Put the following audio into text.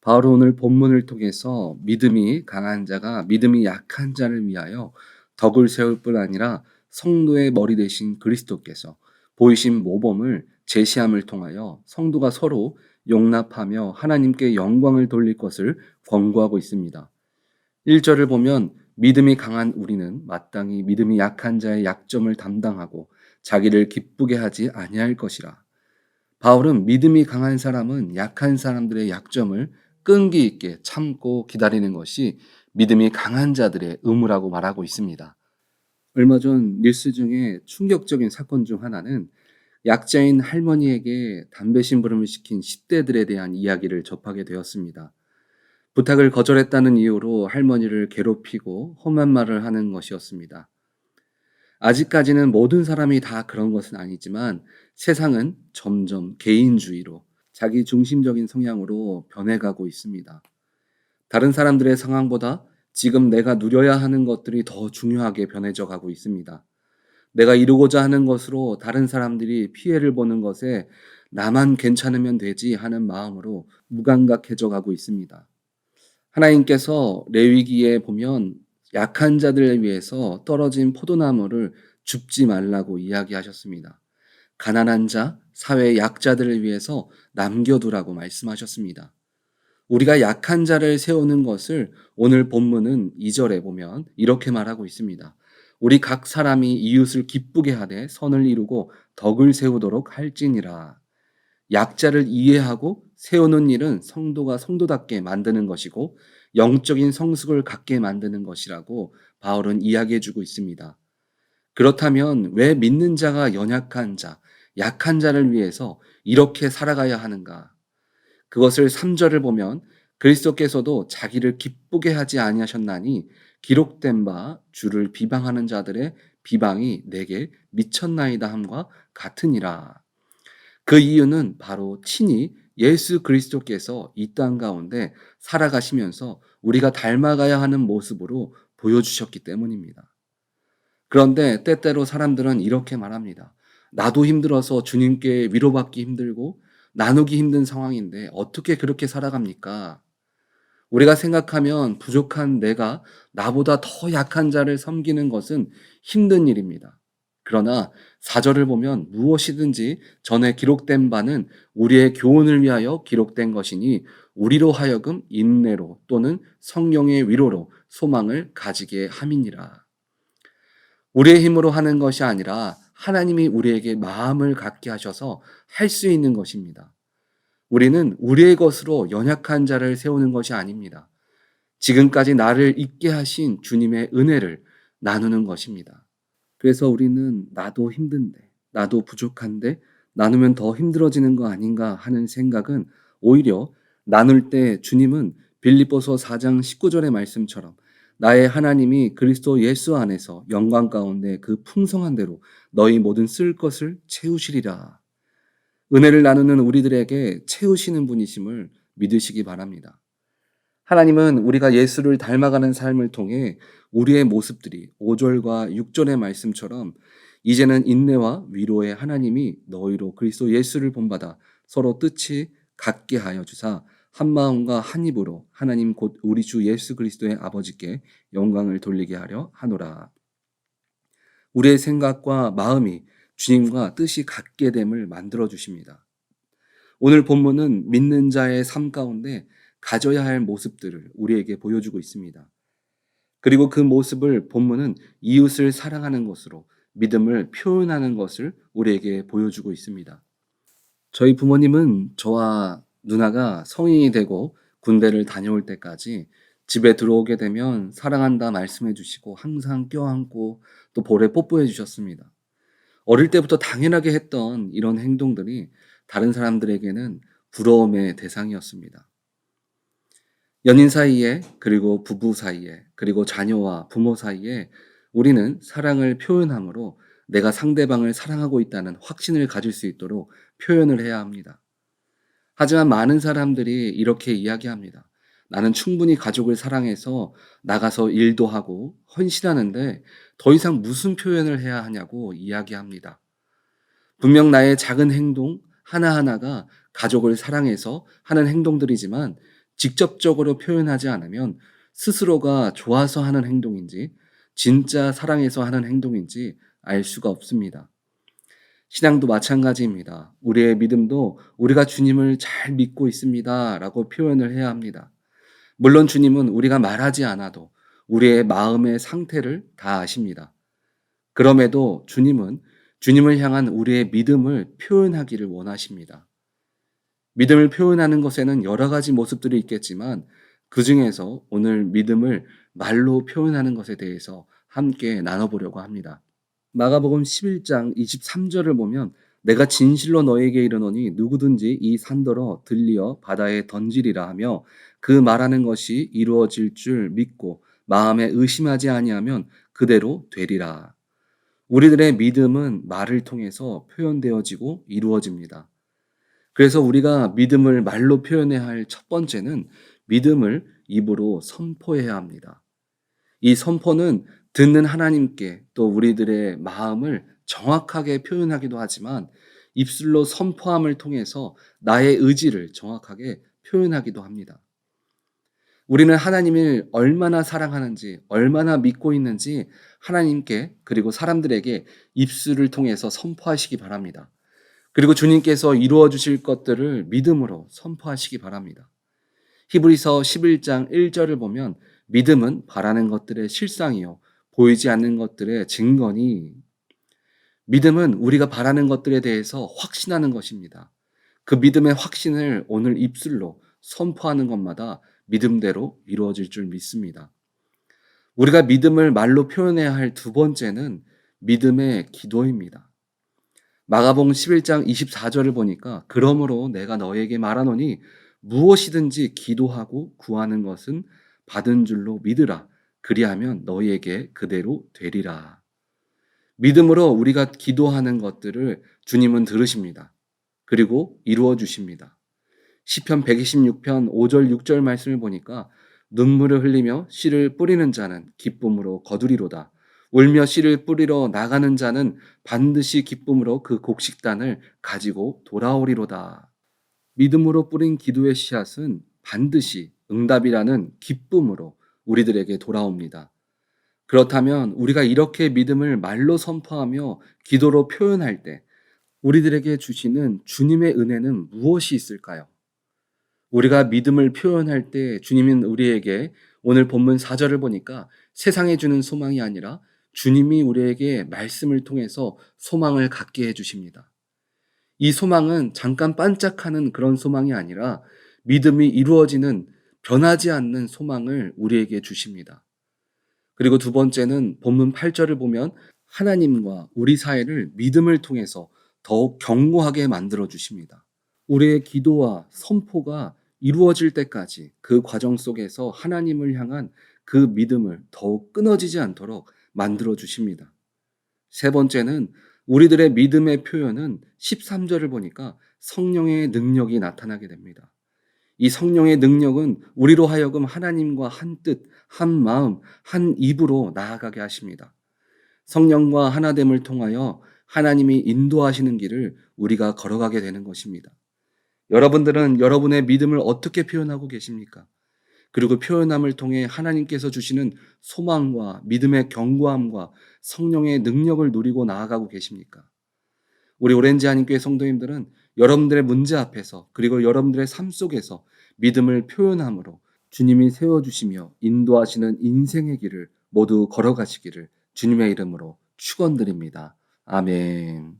바로 오늘 본문을 통해서 믿음이 강한 자가 믿음이 약한 자를 위하여 덕을 세울 뿐 아니라 성도의 머리 대신 그리스도께서 보이신 모범을 제시함을 통하여 성도가 서로 용납하며 하나님께 영광을 돌릴 것을 권고하고 있습니다. 1절을 보면 믿음이 강한 우리는 마땅히 믿음이 약한 자의 약점을 담당하고 자기를 기쁘게 하지 아니할 것이라. 바울은 믿음이 강한 사람은 약한 사람들의 약점을 끈기 있게 참고 기다리는 것이 믿음이 강한 자들의 의무라고 말하고 있습니다. 얼마 전 뉴스 중에 충격적인 사건 중 하나는 약자인 할머니에게 담배 심부름을 시킨 10대들에 대한 이야기를 접하게 되었습니다. 부탁을 거절했다는 이유로 할머니를 괴롭히고 험한 말을 하는 것이었습니다. 아직까지는 모든 사람이 다 그런 것은 아니지만 세상은 점점 개인주의로 자기 중심적인 성향으로 변해가고 있습니다. 다른 사람들의 상황보다 지금 내가 누려야 하는 것들이 더 중요하게 변해져 가고 있습니다. 내가 이루고자 하는 것으로 다른 사람들이 피해를 보는 것에 나만 괜찮으면 되지 하는 마음으로 무감각해져 가고 있습니다. 하나님께서 레위기에 보면 약한 자들을 위해서 떨어진 포도나무를 줍지 말라고 이야기하셨습니다. 가난한 자, 사회 약자들을 위해서 남겨두라고 말씀하셨습니다. 우리가 약한 자를 세우는 것을 오늘 본문은 2절에 보면 이렇게 말하고 있습니다. 우리 각 사람이 이웃을 기쁘게 하되 선을 이루고 덕을 세우도록 할지니라. 약자를 이해하고 세우는 일은 성도가 성도답게 만드는 것이고 영적인 성숙을 갖게 만드는 것이라고 바울은 이야기해 주고 있습니다. 그렇다면 왜 믿는 자가 연약한 자, 약한 자를 위해서 이렇게 살아가야 하는가? 그것을 3절을 보면 그리스도께서도 자기를 기쁘게 하지 아니하셨나니 기록된 바 주를 비방하는 자들의 비방이 내게 미쳤나이다 함과 같으니라. 그 이유는 바로 친히 예수 그리스도께서 이 땅 가운데 살아가시면서 우리가 닮아가야 하는 모습으로 보여주셨기 때문입니다. 그런데 때때로 사람들은 이렇게 말합니다. 나도 힘들어서 주님께 위로받기 힘들고 나누기 힘든 상황인데 어떻게 그렇게 살아갑니까? 우리가 생각하면 부족한 내가 나보다 더 약한 자를 섬기는 것은 힘든 일입니다. 그러나 사절을 보면 무엇이든지 전에 기록된 바는 우리의 교훈을 위하여 기록된 것이니 우리로 하여금 인내로 또는 성령의 위로로 소망을 가지게 함이니라. 우리의 힘으로 하는 것이 아니라 하나님이 우리에게 마음을 갖게 하셔서 할 수 있는 것입니다. 우리는 우리의 것으로 연약한 자를 세우는 것이 아닙니다. 지금까지 나를 있게 하신 주님의 은혜를 나누는 것입니다. 그래서 우리는 나도 힘든데, 나도 부족한데, 나누면 더 힘들어지는 거 아닌가 하는 생각은 오히려 나눌 때 주님은 빌립보서 4장 19절의 말씀처럼 나의 하나님이 그리스도 예수 안에서 영광 가운데 그 풍성한 대로 너희 모든 쓸 것을 채우시리라. 은혜를 나누는 우리들에게 채우시는 분이심을 믿으시기 바랍니다. 하나님은 우리가 예수를 닮아가는 삶을 통해 우리의 모습들이 5절과 6절의 말씀처럼 이제는 인내와 위로의 하나님이 너희로 그리스도 예수를 본받아 서로 뜻이 같게 하여 주사 한 마음과 한 입으로 하나님 곧 우리 주 예수 그리스도의 아버지께 영광을 돌리게 하려 하노라. 우리의 생각과 마음이 주님과 뜻이 같게 됨을 만들어 주십니다. 오늘 본문은 믿는 자의 삶 가운데 가져야 할 모습들을 우리에게 보여주고 있습니다. 그리고 그 모습을 본문은 이웃을 사랑하는 것으로 믿음을 표현하는 것을 우리에게 보여주고 있습니다. 저희 부모님은 저와 누나가 성인이 되고 군대를 다녀올 때까지 집에 들어오게 되면 사랑한다 말씀해 주시고 항상 껴안고 또 볼에 뽀뽀해 주셨습니다. 어릴 때부터 당연하게 했던 이런 행동들이 다른 사람들에게는 부러움의 대상이었습니다. 연인 사이에, 그리고 부부 사이에, 그리고 자녀와 부모 사이에 우리는 사랑을 표현함으로 내가 상대방을 사랑하고 있다는 확신을 가질 수 있도록 표현을 해야 합니다. 하지만 많은 사람들이 이렇게 이야기합니다. 나는 충분히 가족을 사랑해서 나가서 일도 하고 헌신하는데 더 이상 무슨 표현을 해야 하냐고 이야기합니다. 분명 나의 작은 행동 하나하나가 가족을 사랑해서 하는 행동들이지만 직접적으로 표현하지 않으면 스스로가 좋아서 하는 행동인지 진짜 사랑해서 하는 행동인지 알 수가 없습니다. 신앙도 마찬가지입니다. 우리의 믿음도 우리가 주님을 잘 믿고 있습니다. 라고 표현을 해야 합니다. 물론 주님은 우리가 말하지 않아도 우리의 마음의 상태를 다 아십니다. 그럼에도 주님은 주님을 향한 우리의 믿음을 표현하기를 원하십니다. 믿음을 표현하는 것에는 여러 가지 모습들이 있겠지만 그 중에서 오늘 믿음을 말로 표현하는 것에 대해서 함께 나눠보려고 합니다. 마가복음 11장 23절을 보면 내가 진실로 너에게 이르노니 누구든지 이 산더러 들리어 바다에 던지리라 하며 그 말하는 것이 이루어질 줄 믿고 마음에 의심하지 아니하면 그대로 되리라. 우리들의 믿음은 말을 통해서 표현되어지고 이루어집니다. 그래서 우리가 믿음을 말로 표현해야 할 첫 번째는 믿음을 입으로 선포해야 합니다. 이 선포는 듣는 하나님께 또 우리들의 마음을 정확하게 표현하기도 하지만 입술로 선포함을 통해서 나의 의지를 정확하게 표현하기도 합니다. 우리는 하나님을 얼마나 사랑하는지, 얼마나 믿고 있는지 하나님께 그리고 사람들에게 입술을 통해서 선포하시기 바랍니다. 그리고 주님께서 이루어 주실 것들을 믿음으로 선포하시기 바랍니다. 히브리서 11장 1절을 보면 믿음은 바라는 것들의 실상이요 보이지 않는 것들의 증거니 믿음은 우리가 바라는 것들에 대해서 확신하는 것입니다. 그 믿음의 확신을 오늘 입술로 선포하는 것마다 믿음대로 이루어질 줄 믿습니다. 우리가 믿음을 말로 표현해야 할 두 번째는 믿음의 기도입니다. 마가봉 11장 24절을 보니까 그러므로 내가 너에게 말하노니 무엇이든지 기도하고 구하는 것은 받은 줄로 믿으라. 그리하면 너희에게 그대로 되리라. 믿음으로 우리가 기도하는 것들을 주님은 들으십니다. 그리고 이루어 주십니다. 시편 126편 5절 6절 말씀을 보니까 눈물을 흘리며 씨를 뿌리는 자는 기쁨으로 거두리로다. 울며 씨를 뿌리러 나가는 자는 반드시 기쁨으로 그 곡식단을 가지고 돌아오리로다. 믿음으로 뿌린 기도의 씨앗은 반드시 응답이라는 기쁨으로 우리들에게 돌아옵니다. 그렇다면 우리가 이렇게 믿음을 말로 선포하며 기도로 표현할 때 우리들에게 주시는 주님의 은혜는 무엇이 있을까요? 우리가 믿음을 표현할 때 주님은 우리에게 오늘 본문 4절을 보니까 세상에 주는 소망이 아니라 주님이 우리에게 말씀을 통해서 소망을 갖게 해 주십니다. 이 소망은 잠깐 반짝하는 그런 소망이 아니라 믿음이 이루어지는 변하지 않는 소망을 우리에게 주십니다. 그리고 두 번째는 본문 8절을 보면 하나님과 우리 사이를 믿음을 통해서 더욱 견고하게 만들어 주십니다. 우리의 기도와 선포가 이루어질 때까지 그 과정 속에서 하나님을 향한 그 믿음을 더욱 끊어지지 않도록 만들어 주십니다. 세 번째는 우리들의 믿음의 표현은 13절을 보니까 성령의 능력이 나타나게 됩니다. 이 성령의 능력은 우리로 하여금 하나님과 한 뜻, 한 마음, 한 입으로 나아가게 하십니다. 성령과 하나됨을 통하여 하나님이 인도하시는 길을 우리가 걸어가게 되는 것입니다. 여러분들은 여러분의 믿음을 어떻게 표현하고 계십니까? 그리고 표현함을 통해 하나님께서 주시는 소망과 믿음의 견고함과 성령의 능력을 누리고 나아가고 계십니까? 우리 오렌지 한인교회 성도님들은 여러분들의 문제 앞에서 그리고 여러분들의 삶 속에서 믿음을 표현함으로 주님이 세워주시며 인도하시는 인생의 길을 모두 걸어가시기를 주님의 이름으로 축원드립니다. 아멘.